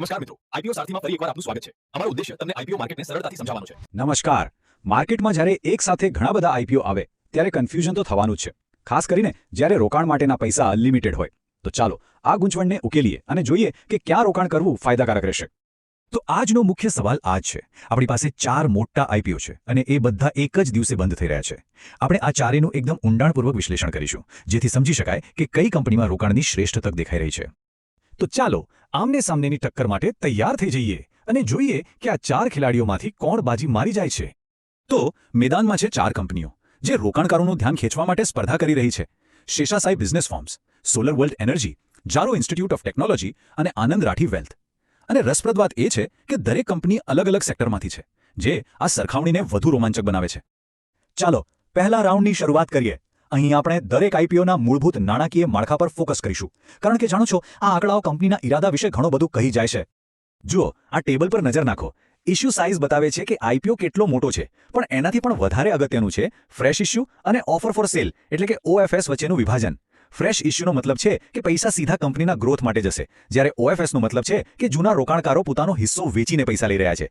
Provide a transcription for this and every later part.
નમસ્કાર મિત્રો, આઈપીઓ સાથીમાં ફરી એકવાર આપનું સ્વાગત છે. અમારો ઉદ્દેશ્ય તમને આઈપીઓ માર્કેટને સરળતાથી સમજાવવાનો છે. નમસ્કાર. માર્કેટમાં જ્યારે એક સાથે ઘણા બધા આઈપીઓ આવે, ત્યારે કન્ફ્યુઝન તો થવાનું જ છે. ખાસ કરીને જ્યારે રોકાણ માટેના પૈસા અનલિમિટેડ હોય. તો ચાલો, આ ગૂંચવણને ઉકેલીએ અને જોઈએ કે ક્યાં રોકાણ કરવું ફાયદાકારક રહેશે. તો આજનો મુખ્ય સવાલ આ છે. આપણી પાસે ચાર મોટા આઈપીઓ છે અને એ બધા એક જ દિવસે બંધ થઈ રહ્યા છે. આપણે આ ચારેનું એકદમ ઊંડાણપૂર્વક વિશ્લેષણ કરીશું, જેથી સમજી શકાય કે કઈ કંપનીમાં રોકાણની શ્રેષ્ઠ તક દેખાઈ રહી છે. તો ચાલો આમને સામનેની ટક્કર માટે તૈયાર થઈ જઈએ અને જોઈએ કે આ ચાર ખેલાડીઓમાંથી કોણ બાજી મારી જાય છે. તો મેદાનમાં છે ચાર કંપનીઓ, જે રોકાણકારોનું ધ્યાન ખેંચવા માટે સ્પર્ધા કરી રહી છે. Seshasai business forms, solar world energy, Jaro institute of technology અને આનંદ રાઠી વેલ્થ. અને રસપ્રદ વાત એ છે કે દરેક કંપની અલગ અલગ સેક્ટરમાંથી છે, જે આ સરખામણીને વધુ રોમાંચક બનાવે છે. ચાલો પહેલા રાઉન્ડની શરૂઆત કરીએ. અહીં આપણે દરેક આઈપીઓના મૂળભૂત નાણાકીય માળખા પર ફોકસ કરીશું. કારણ કે જાણો છો, આ આંકડાઓ કંપનીના ઈરાદા વિશે ઘણું બધું કહી જાય છે. જુઓ, આ ટેબલ પર નજર નાખો. ઇશ્યુ સાઇઝ બતાવે છે કે આઈપીઓ કેટલો મોટો છે, પણ એનાથી પણ વધારે અગત્યનું છે ફ્રેશ ઇશ્યુ અને ઓફર ફોર સેલ, એટલે કે ઓએફએસ વચ્ચેનું વિભાજન. ફ્રેશ ઇશ્યુનો મતલબ છે કે પૈસા સીધા કંપનીના ગ્રોથ માટે જશે, જ્યારે ઓએફએસનો મતલબ છે કે જૂના રોકાણકારો પોતાનો હિસ્સો વેચીને પૈસા લઈ રહ્યા છે.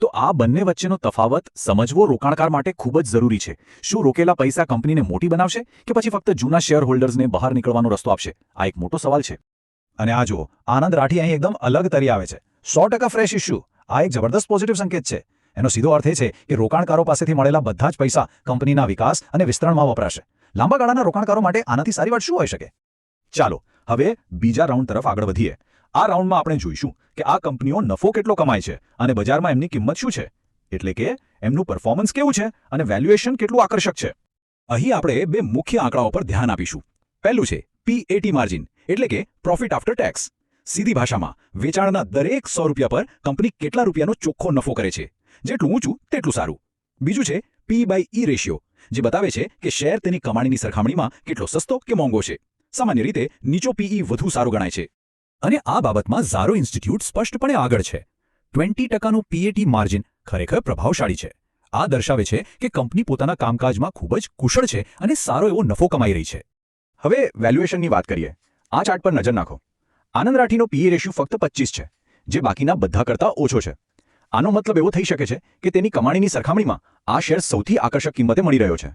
તો આ બંને વચ્ચેનો તફાવત સમજવો રોકાણકાર માટે ખૂબ જ જરૂરી છે. શું રોકેલા પૈસા કંપનીને મોટી બનાવશે કે પછી ફક્ત જૂના શેર હોલ્ડર્સને બહાર નીકળવાનો રસ્તો આપશે? આ એક મોટો સવાલ છે. અને આ જુઓ, આનંદ રાઠી અહીં એકદમ અલગ તરી આવે છે. સો ટકા ફ્રેશ ઇશ્યુ. આ એક જબરદસ્ત પોઝિટિવ સંકેત છે. એનો સીધો અર્થ એ છે કે રોકાણકારો પાસેથી મળેલા બધા જ પૈસા કંપનીના વિકાસ અને વિસ્તરણમાં વપરાશે. લાંબા ગાળાના રોકાણકારો માટે આનાથી સારી વાત શું હોઈ શકે? ચાલો, હવે બીજા રાઉન્ડ તરફ આગળ વધીએ. આ રાઉન્ડમાં આપણે જોઈશું કે આ કંપનીઓ નફો કેટલો કમાય છે અને બજારમાં એમની કિંમત શું છે. એટલે કે એમનું પરફોર્મન્સ કેવું છે અને વેલ્યુએશન કેટલું આકર્ષક છે. અહીં આપણે બે મુખ્ય આંકડાઓ પર ધ્યાન આપીશું. પહેલું છે પીએટી માર્જિન એટલે કે પ્રોફિટ આફ્ટર ટેક્સ સીધી ભાષામાં, વેચાણના દરેક સો રૂપિયા પર કંપની કેટલા રૂપિયાનો ચોખ્ખો નફો કરે છે. જેટલું ઊંચું, તેટલું સારું. બીજું છે પી બાય ઈ રેશિયો જે બતાવે છે કે શેર તેની કમાણીની સરખામણીમાં કેટલો સસ્તો કે મોંઘો છે. સામાન્ય રીતે નીચો પીઈ વધુ સારો ગણાય છે. અને આ બાબતમાં ઝારો ઇન્સ્ટિટ્યૂટ સ્પષ્ટપણે આગળ છે. ટ્વેન્ટી ટકાનું પીએટી માર્જિન ખરેખર પ્રભાવશાળી છે. આ દર્શાવે છે કે કંપની પોતાના કામકાજમાં ખૂબ જ કુશળ છે અને સારો એવો નફો કમાઈ રહી છે. હવે વેલ્યુએશનની વાત કરીએ. આ ચાર્ટ પર નજર નાખો. આનંદ રાઠીનો પીએ રેશિયો ફક્ત પચીસ છે, જે બાકીના બધા કરતાં ઓછો છે. આનો મતલબ એવો થઈ શકે છે કે તેની કમાણીની સરખામણીમાં આ શેર સૌથી આકર્ષક કિંમતે મળી રહ્યો છે.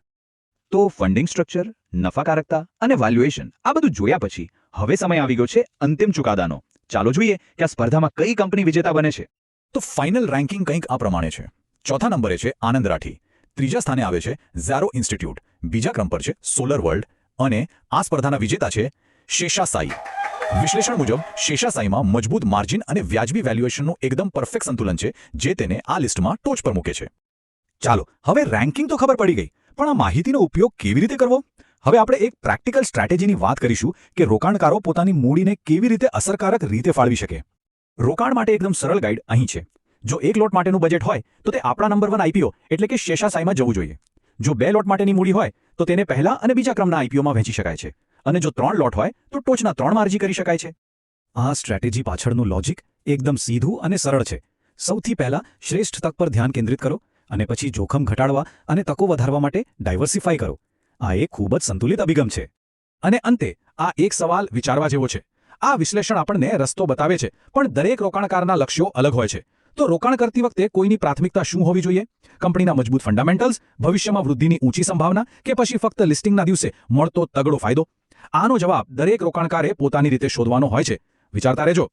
તો ફંડિંગ સ્ટ્રક્ચર, નફાકારકતા અને વેલ્યુએશન આ બધું જોયા પછી હવે સમય આવી ગયો છે અંતિમ ચુકાદાનો. ચાલો જોઈએ કે આ સ્પર્ધામાં કઈ કંપની વિજેતા બને છે. તો ફાઇનલ રેન્કિંગ કંઈક આ પ્રમાણે છે. ચોથા નંબરે છે આનંદ રાઠી. ત્રીજા સ્થાને આવે છે ઝારો ઇન્સ્ટિટ્યૂટ. બીજા ક્રમ પર છે સોલર વર્લ્ડ. અને આ સ્પર્ધાના વિજેતા છે શેષાસાઈ. વિશ્લેષણ મુજબ શેષાસાઈમાં મજબૂત માર્જિન અને વ્યાજબી વેલ્યુએશનનું એકદમ પરફેક્ટ સંતુલન છે જે તેને આ લિસ્ટમાં ટોચ પર મૂકે છે. ચાલો, હવે રેન્કિંગ તો ખબર પડી ગઈ, પણ આ માહિતીનો ઉપયોગ કેવી રીતે કરવો? હવે આપણે એક પ્રેક્ટિકલ સ્ટ્રેટેજીની વાત કરીશું કે રોકાણકારો પોતાની મૂડીને કેવી રીતે અસરકારક રીતે ફાળવી શકે. રોકાણ માટે એકદમ સરળ ગાઈડ અહીં છે. જો એક લોટ માટેનું બજેટ હોય, તો તે આપણા નંબર વન આઈપીઓ એટલે કે શેષાસાઈમાં જવું જોઈએ. જો બે લોટ માટેની મૂડી હોય, તો તેને પહેલા અને બીજા ક્રમના આઈપીઓમાં વહેંચી શકાય છે. અને જો ત્રણ લોટ હોય, તો ટોચના ત્રણ માર્જી કરી શકાય છે. આ સ્ટ્રેટેજી પાછળનું લોજિક એકદમ સીધું અને સરળ છે. સૌથી પહેલા શ્રેષ્ઠ તક પર ધ્યાન કેન્દ્રિત કરો અને પછી જોખમ ઘટાડવા અને તકો વધારવા માટે ડાયવર્સિફાય કરો. આ એક ખૂબ જ સંતુલિત અભિગમ છે. અને અંતે, આ એક સવાલ વિચારવા જેવો છે. આ વિશ્લેષણ આપણને રસ્તો બતાવે છે, પણ દરેક રોકાણકારના લક્ષ્યો અલગ હોય છે. તો રોકાણ કરતી વખતે કોઈની પ્રાથમિકતા શું હોવી જોઈએ? કંપનીના મજબૂત ફંડામેન્ટલ્સ, ભવિષ્યમાં વૃદ્ધિની ઊંચી સંભાવના કે પછી ફક્ત લિસ્ટિંગના દિવસે મળતો તગડો ફાયદો? આનો જવાબ દરેક રોકાણકારે પોતાની રીતે શોધવાનો હોય છે. વિચારતા રહેજો.